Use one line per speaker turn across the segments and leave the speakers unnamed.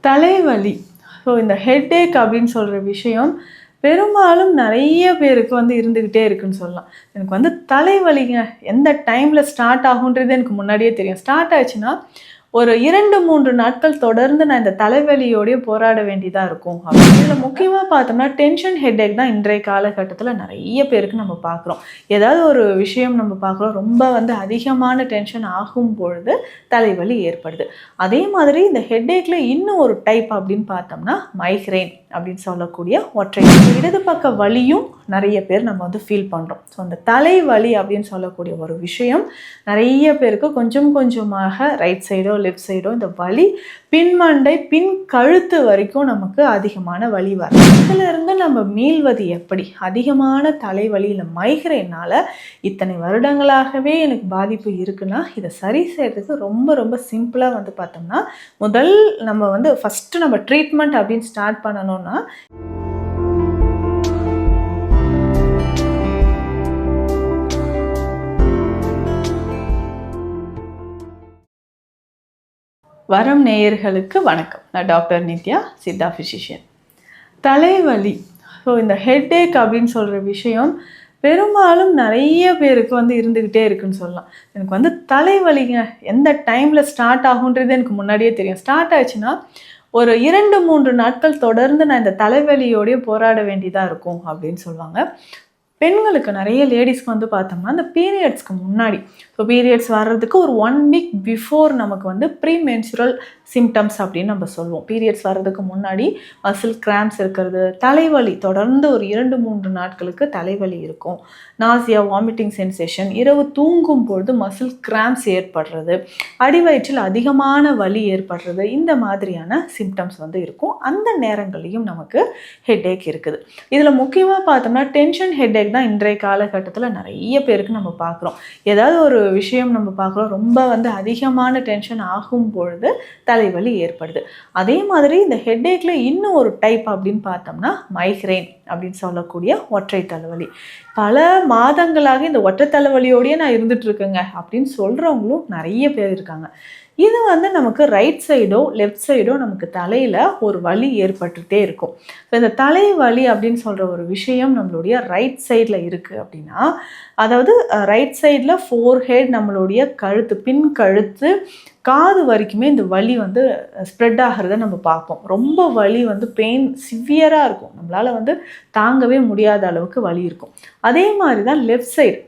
தலைவலி. ஸோ இந்த ஹெட்டேக் அப்படின்னு சொல்கிற விஷயம் பெரும்பாலும் நிறைய பேருக்கு வந்து இருந்துக்கிட்டே இருக்குன்னு சொல்லலாம். எனக்கு வந்து தலைவலிங்க எந்த டைமில் ஸ்டார்ட் ஆகுன்றது எனக்கு முன்னாடியே தெரியும். ஸ்டார்ட் ஆச்சுன்னா ஒரு இரண்டு மூன்று நாட்கள் தொடர்ந்து நான் இந்த தலைவலியோடய போராட வேண்டியதாக இருக்கும். அப்படின்னு இதில் முக்கியமாக பார்த்தோம்னா டென்ஷன் ஹெட்டேக் தான் இன்றைய காலகட்டத்தில் நிறைய பேருக்கு நம்ம பார்க்குறோம். ஏதாவது ஒரு விஷயம் நம்ம பார்க்குறோம் ரொம்ப வந்து அதிகமான டென்ஷன் ஆகும் பொழுது தலைவலி ஏற்படுது. அதே மாதிரி இந்த ஹெட்டேக்கில் இன்னும் ஒரு டைப் அப்படின்னு பார்த்தோம்னா மைக்ரைன் அப்படின்னு சொல்லக்கூடிய ஒற்றை இடது பக்க வலியும் நிறைய பேர் நம்ம வந்து ஃபீல் பண்ணுறோம் ஸோ அந்த தலைவலி அப்படின்னு சொல்லக்கூடிய ஒரு விஷயம் நிறைய பேருக்கு கொஞ்சம் கொஞ்சமாக ரைட் சைடோ லெஃப்ட் சைடோ இந்த வலி பின்மண்டை பின் கழுத்து வரைக்கும் நமக்கு அதிகமான வலி வரும் இதுல இருந்து நம்ம மீள்வது எப்படி? அதிகமான தலைவலியில் மைக்ரைனால் இத்தனை வருடங்களாகவே எனக்கு பாதிப்பு இருக்குன்னா இதை சரி செய்கிறதுக்கு ரொம்ப ரொம்ப சிம்பிளாக வந்து பார்த்தோம்னா முதல் நம்ம வந்து ஃபஸ்ட்டு நம்ம ட்ரீட்மெண்ட் அப்படின்னு ஸ்டார்ட் பண்ணணும்னா வரம் நேயர்களுக்கு வணக்கம். நான் டாக்டர் நித்யா சித்தா ஃபிசிஷியன் தலைவலி. ஸோ இந்த ஹெட்டேக் அப்படின்னு சொல்கிற விஷயம் பெரும்பாலும் நிறைய பேருக்கு வந்து இருந்துக்கிட்டே இருக்குன்னு சொல்லலாம். எனக்கு வந்து தலைவலிங்க எந்த டைமில் ஸ்டார்ட் ஆகுன்றது எனக்கு முன்னாடியே தெரியும். ஸ்டார்ட் ஆச்சுன்னா ஒரு இரண்டு மூன்று நாட்கள் தொடர்ந்து நான் இந்த தலைவலியோடய போராட வேண்டியதாக இருக்கும் அப்படின்னு சொல்லுவாங்க. பெண்களுக்கு நிறைய லேடிஸ்க்கு வந்து பார்த்தோம்னா அந்த பீரியட்ஸ்க்கு முன்னாடி. ஸோ பீரியட்ஸ் வர்றதுக்கு ஒரு ஒன் வீக் பிஃபோர் நமக்கு வந்து ப்ரீ மென்சுரல் சிம்டம்ஸ் அப்படின்னு நம்ம சொல்லுவோம் பீரியட்ஸ் வர்றதுக்கு முன்னாடி மசில் கிராம்ஸ் இருக்கிறது தலைவலி தொடர்ந்து ஒரு இரண்டு மூன்று நாட்களுக்கு தலைவலி இருக்கும். நாசியா வாமிட்டிங் சென்சேஷன் இரவு தூங்கும் பொழுது மசில் கிராம்ஸ் ஏற்படுறது அடிவயிற்றில் அதிகமான வலி ஏற்படுறது இந்த மாதிரியான சிம்டம்ஸ் வந்து இருக்கும். அந்த நேரங்களையும் நமக்கு ஹெட்ஏக் இருக்குது. இதில் முக்கியமாக பார்த்தோம்னா டென்ஷன் ஹெட்ஏக் தான் இன்றைய காலகட்டத்தில் நிறைய பேருக்கு நம்ம பார்க்குறோம். ஏதாவது ஒரு விஷயம் நம்ம பார்க்குறோம் ரொம்ப வந்து அதிகமான டென்ஷன் ஆகும் பொழுது தலைவலி ஏற்படுது. அதே மாதிரி இந்த ஹெட்டேக்கில் இன்னும் ஒரு டைப் அப்படின்னு பார்த்தோம்னா மைக்ரைன் அப்படின்னு சொல்லக்கூடிய ஒற்றை தலைவலி. பல மாதங்களாக இந்த ஒற்றை தலைவலியோடையே நான் இருந்துட்டுருக்கேங்க அப்படின்னு சொல்கிறவங்களும் நிறைய பேர் இருக்காங்க. இது வந்து நமக்கு ரைட் சைடோ லெஃப்ட் சைடோ நமக்கு தலையில் ஒரு வலி ஏற்பட்டுகிட்டே இருக்கும். ஸோ இந்த தலை வலி அப்படின்னு சொல்கிற ஒரு விஷயம் நம்மளுடைய ரைட் சைடில் இருக்குது அப்படின்னா அதாவது ரைட் சைடில் ஃபோர் ஹெட் நம்மளுடைய கழுத்து பின் கழுத்து காது வரைக்குமே இந்த வலி வந்து ஸ்ப்ரெட் ஆகிறத நம்ம பார்ப்போம். ரொம்ப வலி வந்து பெயின் சிவியராக இருக்கும். நம்மளால் வந்து தாங்கவே முடியாத அளவுக்கு வலி இருக்கும். அதே மாதிரி தான் லெஃப்ட் சைடு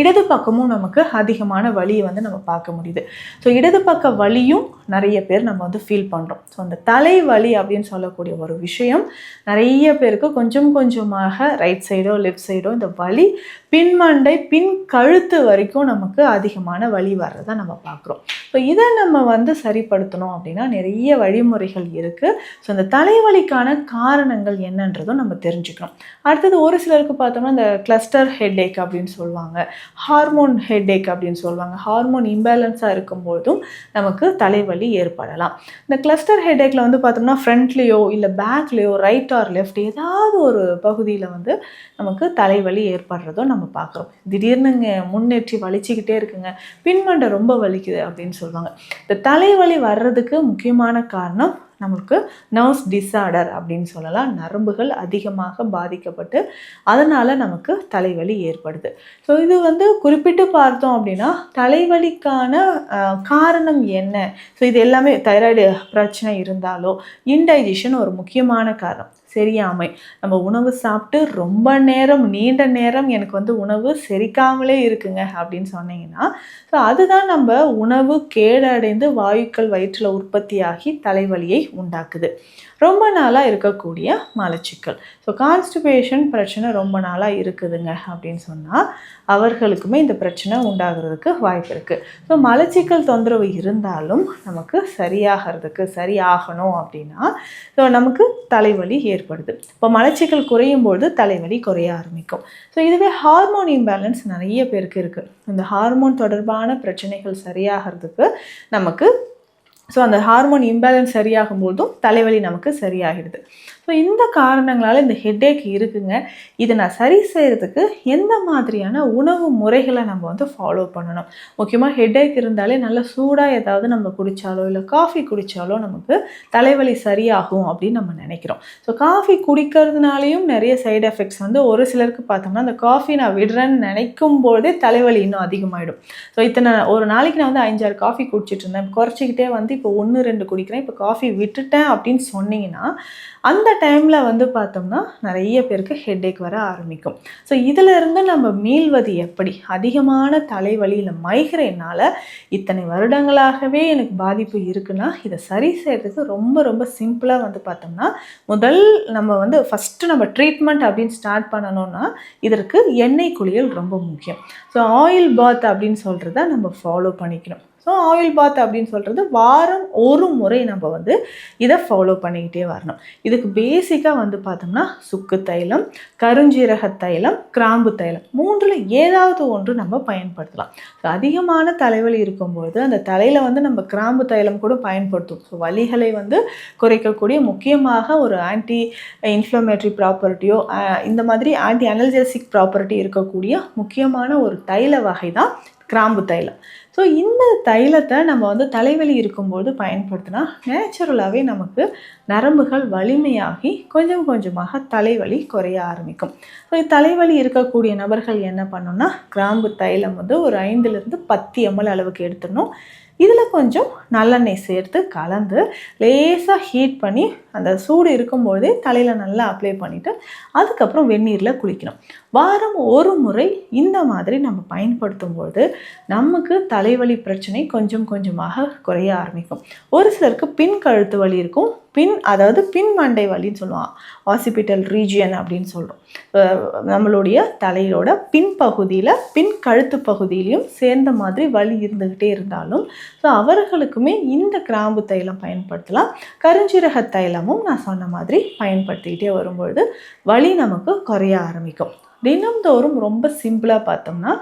இடது பக்கமும் நமக்கு அதிகமான வலியை வந்து நம்ம பார்க்க முடியுது. ஸோ இடது பக்க வலியும் நிறைய பேர் நம்ம வந்து ஃபீல் பண்ணுறோம் ஸோ அந்த தலைவலி அப்படின்னு சொல்லக்கூடிய ஒரு விஷயம் நிறைய பேருக்கு கொஞ்சம் கொஞ்சமாக ரைட் சைடோ லெஃப்ட் சைடோ இந்த வலி பின்மண்டை பின் கழுத்து வரைக்கும் நமக்கு அதிகமான வலி வர்றதை நம்ம பார்க்குறோம். ஸோ இதை நம்ம வந்து சரிப்படுத்தணும் அப்படின்னா நிறைய வழிமுறைகள் இருக்குது ஸோ இந்த தலைவலிக்கான காரணங்கள் என்னன்றதும் நம்ம தெரிஞ்சுக்கணும். அடுத்தது ஒரு சிலருக்கு பார்த்தோம்னா இந்த கிளஸ்டர் ஹெட்ஏக் அப்படின்னு சொல்லுவாங்க. ஹார்மோன் ஹெட்ஏக் அப்படின்னு சொல்லுவாங்க. ஹார்மோன் இம்பேலன்ஸாக இருக்கும்போதும் நமக்கு தலைவலி ஏற்படலாம். இந்த கிளஸ்டர் ஹெட்ஏக்கில் வந்து பார்த்தோம்னா ஃப்ரண்ட்லேயோ இல்லை பேக்லேயோ ரைட் ஆர் லெஃப்ட் ஏதாவது ஒரு பகுதியில் வந்து நமக்கு தலைவலி ஏற்படுறதோ நம்ம பார்க்குறோம். திடீர்னுங்க முன்னேற்றி வலிச்சுக்கிட்டே இருக்குங்க. பின்மண்டை ரொம்ப வலிக்குது அப்படின்னு சொல்லுவாங்க. இந்த தலைவலி வர்றதுக்கு முக்கியமான காரணம் நம்மளுக்கு நர்வ்ஸ் டிஸார்டர் அப்படின்னு சொல்லலாம். நரம்புகள் அதிகமாக பாதிக்கப்பட்டு அதனால் நமக்கு தலைவலி ஏற்படுது. ஸோ இது வந்து குறிப்பிட்டு பார்த்தோம் அப்படின்னா தலைவலிக்கான காரணம் என்ன? ஸோ இது எல்லாமே தைராய்டு பிரச்சனை இருந்தாலோ இன்டைஜஷன் ஒரு முக்கியமான காரணம். சரியாமை. நம்ம உணவு சாப்பிட்டு ரொம்ப நேரம் நீண்ட நேரம் எனக்கு வந்து உணவு செரிக்காமலே இருக்குங்க அப்படின்னு சொன்னீங்கன்னா ஸோ அதுதான் நம்ம உணவு கேடடைந்து வாயுக்கள் வயிற்றில் உற்பத்தியாகி தலைவலியை உண்டாக்குது. ரொம்ப நாளாக இருக்கக்கூடிய மலச்சிக்கல். ஸோ கான்ஸ்டிபேஷன் பிரச்சனை ரொம்ப நாளாக இருக்குதுங்க அப்படின்னு சொன்னால் அவர்களுக்குமே இந்த பிரச்சனை உண்டாகிறதுக்கு வாய்ப்பு இருக்குது ஸோ மலச்சிக்கல் தொந்தரவு இருந்தாலும் நமக்கு சரியாகிறதுக்கு சரியாகணும் அப்படின்னா ஸோ நமக்கு தலைவலி ஏற்படுது. இப்போ மலச்சிக்கல் குறையும் பொழுது தலைவலி குறைய ஆரம்பிக்கும். ஸோ இதுவே ஹார்மோன் இம்பேலன்ஸ் நிறைய பேருக்கு இருக்குது இந்த ஹார்மோன் தொடர்பான பிரச்சனைகள் சரியாகிறதுக்கு நமக்கு ஸோ அந்த ஹார்மோன் இம்பேலன்ஸ் சரியாகும் போதும் தலைவலி நமக்கு சரியாகிடுது. ஸோ இந்த காரணங்களால் இந்த ஹெட்டேக் இருக்குங்க. இதை நான் சரி செய்கிறதுக்கு எந்த மாதிரியான உணவு முறைகளை நம்ம வந்து ஃபாலோ பண்ணணும்? முக்கியமாக ஹெட்டேக் இருந்தாலே நல்ல சூடாக ஏதாவது நம்ம குடித்தாலோ இல்லை காஃபி குடித்தாலோ நமக்கு தலைவலி சரியாகும் அப்படின்னு நம்ம நினைக்கிறோம். ஸோ காஃபி குடிக்கிறதுனாலையும் நிறைய சைடு எஃபெக்ட்ஸ் வந்து ஒரு சிலருக்கு பார்த்தோம்னா அந்த காஃபி நான் விடுறேன்னு நினைக்கும் போதே தலைவலி இன்னும் அதிகமாகிடும் ஸோ இத்தனை ஒரு நாளைக்கு நான் வந்து அஞ்சாறு காஃபி குடிச்சிட்டு இருந்தேன். குறைச்சிக்கிட்டே வந்து இப்போ ஒன்று ரெண்டு குடிக்கிறேன். இப்போ காஃபி விட்டுட்டேன் அப்படின்னு சொன்னீங்கன்னா அந்த டைமில் வந்து பார்த்தோம்னா நிறைய பேருக்கு ஹெட்டேக் வர ஆரம்பிக்கும். ஸோ இதிலிருந்து நம்ம மீள்வது எப்படி? அதிகமான தலைவலி இல்லை இத்தனை வருடங்களாகவே எனக்கு பாதிப்பு இருக்குன்னா இதை சரி செய்கிறதுக்கு ரொம்ப ரொம்ப சிம்பிளாக வந்து பார்த்தோம்னா முதல் நம்ம வந்து ஃபஸ்ட்டு நம்ம ட்ரீட்மெண்ட் அப்படின்னு ஸ்டார்ட் பண்ணணும்னா இதற்கு எண்ணெய் குளியல் ரொம்ப முக்கியம். ஸோ ஆயில் பாத் அப்படின்னு சொல்கிறத நம்ம ஃபாலோ பண்ணிக்கணும். ஸோ ஆயில் பாத் அப்படின்னு சொல்கிறது வாரம் ஒரு முறை நம்ம வந்து இதை ஃபாலோ பண்ணிக்கிட்டே வரணும். இதுக்கு பேசிக்காக வந்து பார்த்தோம்னா சுக்கு தைலம் கருஞ்சீரக தைலம் கிராம்பு தைலம். மூன்றில் ஏதாவது ஒன்று நம்ம பயன்படுத்தலாம். ஸோ அதிகமான தலைவலி இருக்கும்போது அந்த தலையில் வந்து நம்ம கிராம்பு தைலம் கூட பயன்படுத்தும் ஸோ வலிகளை வந்து குறைக்கக்கூடிய முக்கியமாக ஒரு ஆன்டி இன்ஃப்ளமேட்ரி ப்ராப்பர்ட்டியோ இந்த மாதிரி ஆன்டி அனல்ஜெசிக் ப்ராப்பர்ட்டி இருக்கக்கூடிய முக்கியமான ஒரு தைல வகை தான் கிராம்பு தைலம். ஸோ இந்த தைலத்தை நம்ம வந்து தலைவலி இருக்கும்போது பயன்படுத்தினா நேச்சுரலாகவே நமக்கு நரம்புகள் வலிமையாகி கொஞ்சம் கொஞ்சமாக தலைவலி குறைய ஆரம்பிக்கும். ஸோ தலைவலி இருக்கக்கூடிய நபர்கள் என்ன பண்ணணும்னா கிராம்பு தைலம் வந்து ஒரு ஐந்துலேருந்து பத்து எம்எல் அளவுக்கு எடுத்துடணும். இதில் கொஞ்சம் நல்லெண்ணெய் சேர்த்து கலந்து லேசாக ஹீட் பண்ணி அந்த சூடு இருக்கும்போதே தலையில் நல்லா அப்ளை பண்ணிவிட்டு அதுக்கப்புறம் வெந்நீரில் குளிக்கணும். வாரம் ஒரு முறை இந்த மாதிரி நம்ம பயன்படுத்தும்போது நமக்கு த தலைவலி பிரச்சனை கொஞ்சம் கொஞ்சமாக குறைய ஆரம்பிக்கும். ஒரு சிலருக்கு பின் கழுத்து வலி இருக்கும். பின் அதாவது பின் மண்டை வலின்னு சொல்லுவான் ஆசிபிட்டல் ரீஜியன் அப்படின்னு சொல்கிறோம் நம்மளுடைய தலையோட பின்பகுதியில் பின் கழுத்து பகுதியிலையும் சேர்ந்த மாதிரி வலி இருந்துக்கிட்டே இருந்தாலும் ஸோ அவர்களுக்குமே இந்த கிராம்பு தைலம் பயன்படுத்தலாம். கருஞ்சீரக தைலமும் நான் சொன்ன மாதிரி பயன்படுத்திக்கிட்டே வரும்பொழுது வலி நமக்கு குறைய ஆரம்பிக்கும். தினம்தோறும் ரொம்ப சிம்பிளாக பார்த்தோம்னா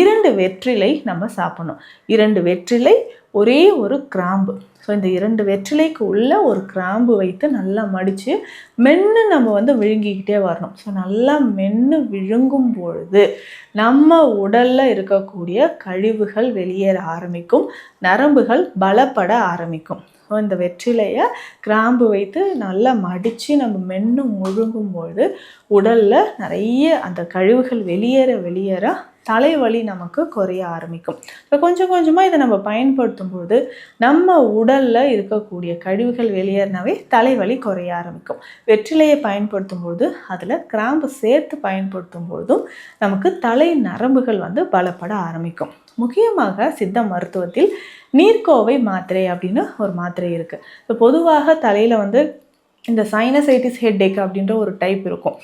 இரண்டு வெற்றிலை நம்ம சாப்பிடணும். இரண்டு வெற்றிலை ஒரே ஒரு கிராம்பு. ஸோ இந்த இரண்டு வெற்றிலைக்கு உள்ள ஒரு கிராம்பு வைத்து நல்லா மடித்து மென்று நம்ம வந்து விழுங்கிக்கிட்டே வரணும். ஸோ நல்லா மென்று விழுங்கும் பொழுது நம்ம உடலில் இருக்கக்கூடிய கழிவுகள் வெளியேற ஆரம்பிக்கும் நரம்புகள் பலப்பட ஆரம்பிக்கும். இந்த வெற்றிலையை கிராம்பு வைத்து நல்லா மடித்து நம்ம மென்று முழுங்கும்பொழுது உடலில் நிறைய அந்த கழிவுகள் வெளியேற வெளியேற தலைவலி நமக்கு குறைய ஆரம்பிக்கும். இப்போ கொஞ்சம் கொஞ்சமாக இதை நம்ம பயன்படுத்தும் போது நம்ம உடலில் இருக்கக்கூடிய கழிவுகள் வெளியேறினாவே தலைவலி குறைய ஆரம்பிக்கும். வெற்றிலையை பயன்படுத்தும் போது அதில் கிராம்பு சேர்த்து பயன்படுத்தும் பொழுதும் நமக்கு தலை நரம்புகள் வந்து பலப்பட ஆரம்பிக்கும். முக்கியமாக சித்த மருத்துவத்தில் நீர்க்கோவை மாத்திரை அப்படின்னு ஒரு மாத்திரை இருக்குது இப்போ பொதுவாக தலையில் வந்து இந்த சைனசைட்டிஸ் ஹெட்டேக் அப்படின்ற ஒரு டைப் இருக்கும்.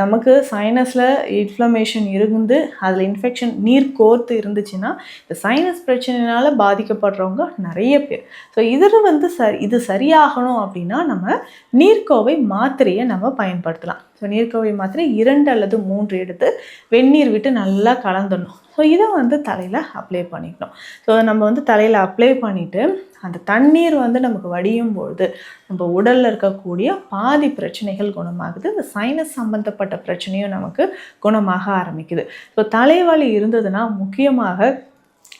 நமக்கு சைனஸில் இன்ஃப்ளமேஷன் இருந்து அதில் இன்ஃபெக்ஷன் நீர் கோர்த்து இருந்துச்சுன்னா இந்த சைனஸ் பிரச்சனையினால் பாதிக்கப்படுறவங்க நிறைய பேர். ஸோ இதில் வந்து சரி இது சரியாகணும் அப்படின்னா நம்ம நீர்க்கோவை மாத்திரையை நம்ம பயன்படுத்தலாம். ஸோ நீர்க்கோவை மாத்திரை இரண்டு அல்லது மூன்று எடுத்து வெந்நீர் விட்டு நல்லா கலந்துடணும். ஸோ இதை வந்து தலையில் அப்ளை பண்ணிக்கணும். ஸோ நம்ம வந்து தலையில் அப்ளை பண்ணிவிட்டு அந்த தண்ணீர் வந்து நமக்கு வடியும் பொழுது நம்ம உடலில் இருக்கக்கூடிய பாதி பிரச்சனைகள் குணமாகுது. இந்த சைனஸ் சம்மந்தப்பட்ட பிரச்சனையும் நமக்கு குணமாக ஆரம்பிக்குது. ஸோ தலைவலி இருந்ததுன்னா முக்கியமாக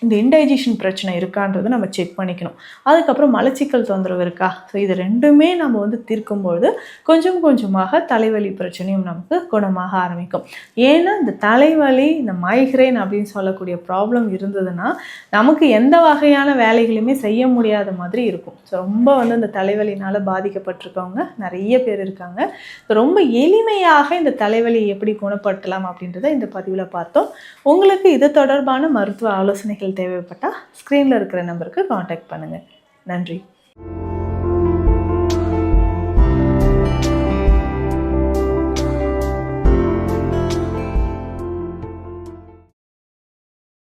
இந்த இன்டைஜஷன் பிரச்சனை இருக்கான்றதை நம்ம செக் பண்ணிக்கணும். அதுக்கப்புறம் மலச்சிக்கல் தொந்தரவு இருக்கா? ஸோ இது ரெண்டுமே நம்ம வந்து தீர்க்கும்பொழுது கொஞ்சம் கொஞ்சமாக தலைவலி பிரச்சனையும் நமக்கு குணமாக ஆரம்பிக்கும். ஏன்னா இந்த தலைவலி இந்த மைக்ரைன் அப்படின்னு சொல்லக்கூடிய ப்ராப்ளம் இருந்ததுன்னா நமக்கு எந்த வகையான வேலைகளுமே செய்ய முடியாத மாதிரி இருக்கும். ஸோ ரொம்ப வந்து இந்த தலைவலினால் பாதிக்கப்பட்டிருக்கவங்க நிறைய பேர் இருக்காங்க. ரொம்ப எளிமையாக இந்த தலைவலியை எப்படி குணப்படுத்தலாம் அப்படின்றத இந்த பதிவில் பார்த்தோம். உங்களுக்கு இது தொடர்பான மருத்துவ ஆலோசனைகள் தேவைப்பட்டால் ஸ்க்ரீனில் இருக்கிற நம்பருக்கு காண்டாக்ட் பண்ணுங்கள் நன்றி.